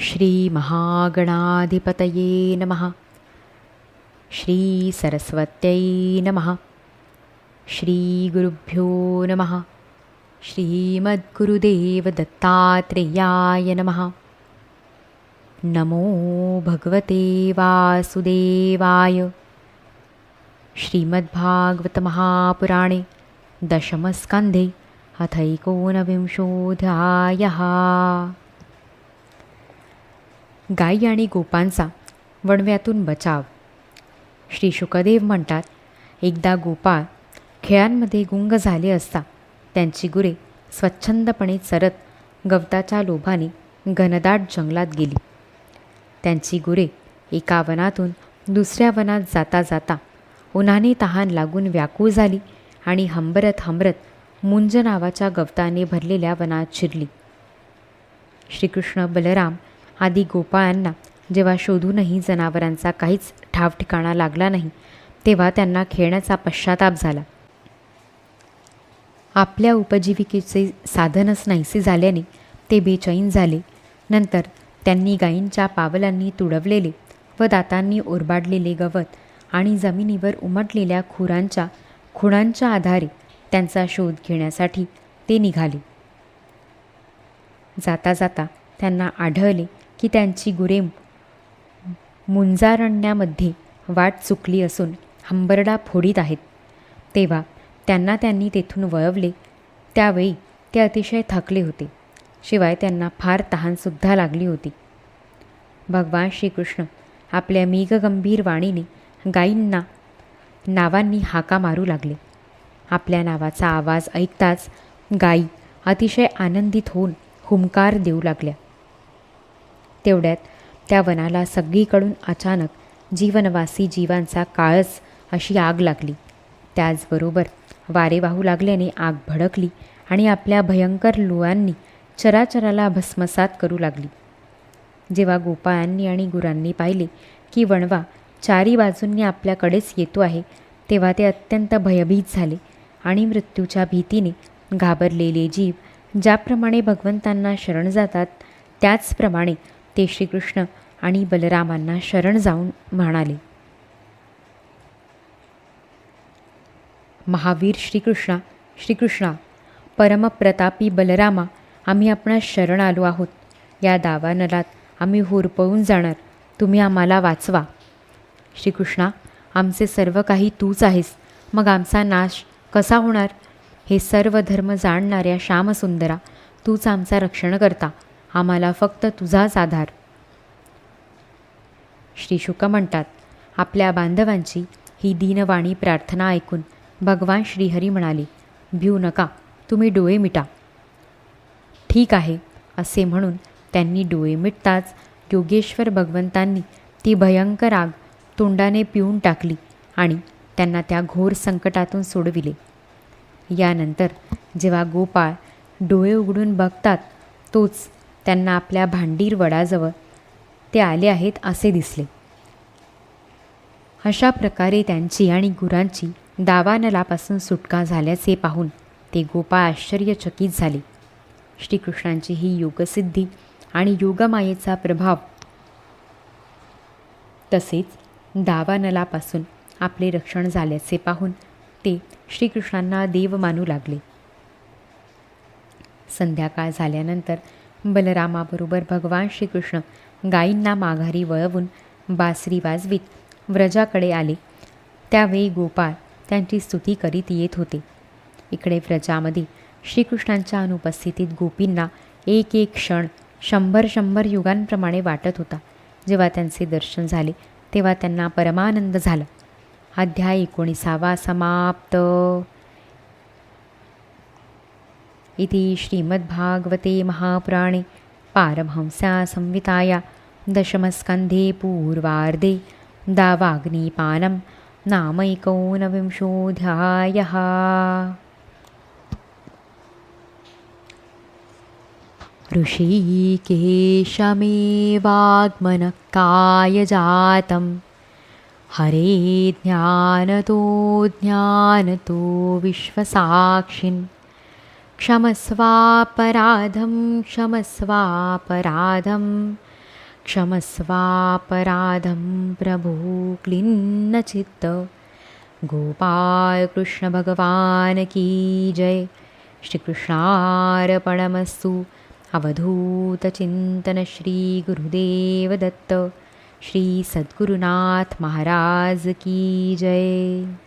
श्रीमहागणाधिपतये नमः। श्रीसरस्वत्यै नमः। श्रीगुरुभ्यो नमः। श्रीमद्गुरुदेवदत्तात्रेयाय नमः। नमो भगवते वासुदेवाय। श्रीमद्भागवतमहापुराणे दशमस्कन्धे अथैकोनविंशोऽध्यायः गायी आणि गोपांचा वणव्यातून बचाव. श्री शुकदेव म्हणतात एकदा गोपाळ खेळांमध्ये गुंग झाले असता त्यांची गुरे स्वच्छंदपणे चरत गवताच्या लोभाने घनदाट जंगलात गेली. त्यांची गुरे एका वनातून दुसऱ्या वनात जाता जाता उन्हाने तहान लागून व्याकुळ झाली आणि हंबरत हंबरत मुंज नावाच्या गवताने भरलेल्या वनात शिरली. श्रीकृष्ण बलराम आदी गोपाळांना जेव्हा शोधूनही जनावरांचा काहीच ठाव ठिकाणा लागला नाही तेव्हा त्यांना खेळण्याचा पश्चाताप झाला. आपल्या उपजीविकेचे साधनच नाहीसे झाल्याने ते बेचैन झाले. नंतर त्यांनी गायींच्या पावलांनी तुडवलेले व दातांनी ओरबाडलेले गवत आणि जमिनीवर उमटलेल्या खुरांच्या खुणांच्या आधारे त्यांचा शोध घेण्यासाठी ते निघाले. जाता जाता त्यांना आढळले की त्यांची गुरेम मुंजारण्यामध्ये वाट चुकली असून हंबरडा फोडीत आहेत. तेव्हा त्यांना त्यांनी तेथून वळवले. त्यावेळी ते अतिशय थकले होते. शिवाय त्यांना फार तहानसुद्धा लागली होती. भगवान श्रीकृष्ण आपल्या मेघगंभीर वाणीने गायींना नावांनी हाका मारू लागले. आपल्या नावाचा आवाज ऐकताच गायी अतिशय आनंदित होऊन हुंकार देऊ लागल्या. तेवढ्यात त्या वनाला सगळीकडून अचानक जीवनवासी जीवांचा काळच अशी आग लागली. त्याचबरोबर वारे वाहू लागल्याने आग भडकली आणि आपल्या भयंकर लुळांनी चराचराला भस्मसात करू लागली. जेव्हा गोपाळांनी आणि गुरांनी पाहिले की वणवा चारी बाजूंनी आपल्याकडेच येतो आहे तेव्हा ते अत्यंत भयभीत झाले आणि मृत्यूच्या भीतीने घाबरलेले जीव ज्याप्रमाणे भगवंतांना शरण जातात त्याचप्रमाणे ते श्रीकृष्ण आणि बलरामांना शरण जाऊन म्हणाले. महावीर श्रीकृष्णा श्रीकृष्णा परमप्रतापी बलरामा आम्ही आपणास शरण आलो आहोत. या दावानलात आम्ही होरपळून जाणार. तुम्ही आम्हाला वाचवा. श्रीकृष्णा आमचे सर्व काही तूच आहेस. मग आमचा नाश कसा होणार? हे सर्व धर्म जाणणाऱ्या श्यामसुंदरा तूच आमचा रक्षण करता. आम्हाला फक्त तुझाच आधार. श्री शुक म्हणतात आपल्या बांधवांची ही दीनवाणी प्रार्थना ऐकून भगवान श्रीहरी म्हणाले भिऊ नका तुम्ही डोळे मिटा. ठीक आहे असे म्हणून त्यांनी डोळे मिटताच योगेश्वर भगवंतांनी ती भयंकर आग तोंडाने पिऊन टाकली आणि त्यांना त्या घोर संकटातून सोडविले. यानंतर जेव्हा गोपाळ डोळे उघडून बघतात तोच त्यांना आपल्या भांडीर वडाजवळ ते आले आहेत असे दिसले. अशा प्रकारे त्यांची आणि गुरांची दावानलापासून सुटका झाल्याचे पाहून ते गोपाळ आश्चर्यचकित झाले. श्रीकृष्णांची ही योगसिद्धी आणि योगमायेचा प्रभाव तसेच दावानलापासून आपले रक्षण झाल्याचे पाहून ते श्रीकृष्णांना देव मानू लागले. संध्याकाळ झाल्यानंतर बलरामाबरोबर भगवान श्रीकृष्ण गायींना माघारी वळवून बासरी वाजवीत व्रजाकडे आले. त्यावेळी गोपाळ त्यांची स्तुती करीत येत होते. इकडे व्रजामध्ये श्रीकृष्णांच्या अनुपस्थितीत गोपींना एक एक क्षण शंभर शंभर युगांप्रमाणे वाटत होता. जेव्हा त्यांचे दर्शन झाले तेव्हा त्यांना परमानंद झाला. अध्याय एकोणीसावा समाप्त. इति श्रीमद्भागवते महापुराणे पारमहंस्या संविताया दशमस्कन्धे पूर्वार्धे दावाग्निपानं नामैकोनविंशोऽध्यायः। ऋषिकेशमेवाग्मनकायजातं हरे ज्ञानतो ज्ञानतो विश्वसाक्षिन् क्षमस्वापराधं क्षमस्वापराधं। क्षमस्वापराधं प्रभो क्लिन्नचित्त। गोपाल कृष्ण भगवान की जय। श्रीकृष्णार्पणमस्तु। अवधूतचिन्तन श्री गुरुदेव दत्त श्री सद्गुरुनाथ महाराज की जय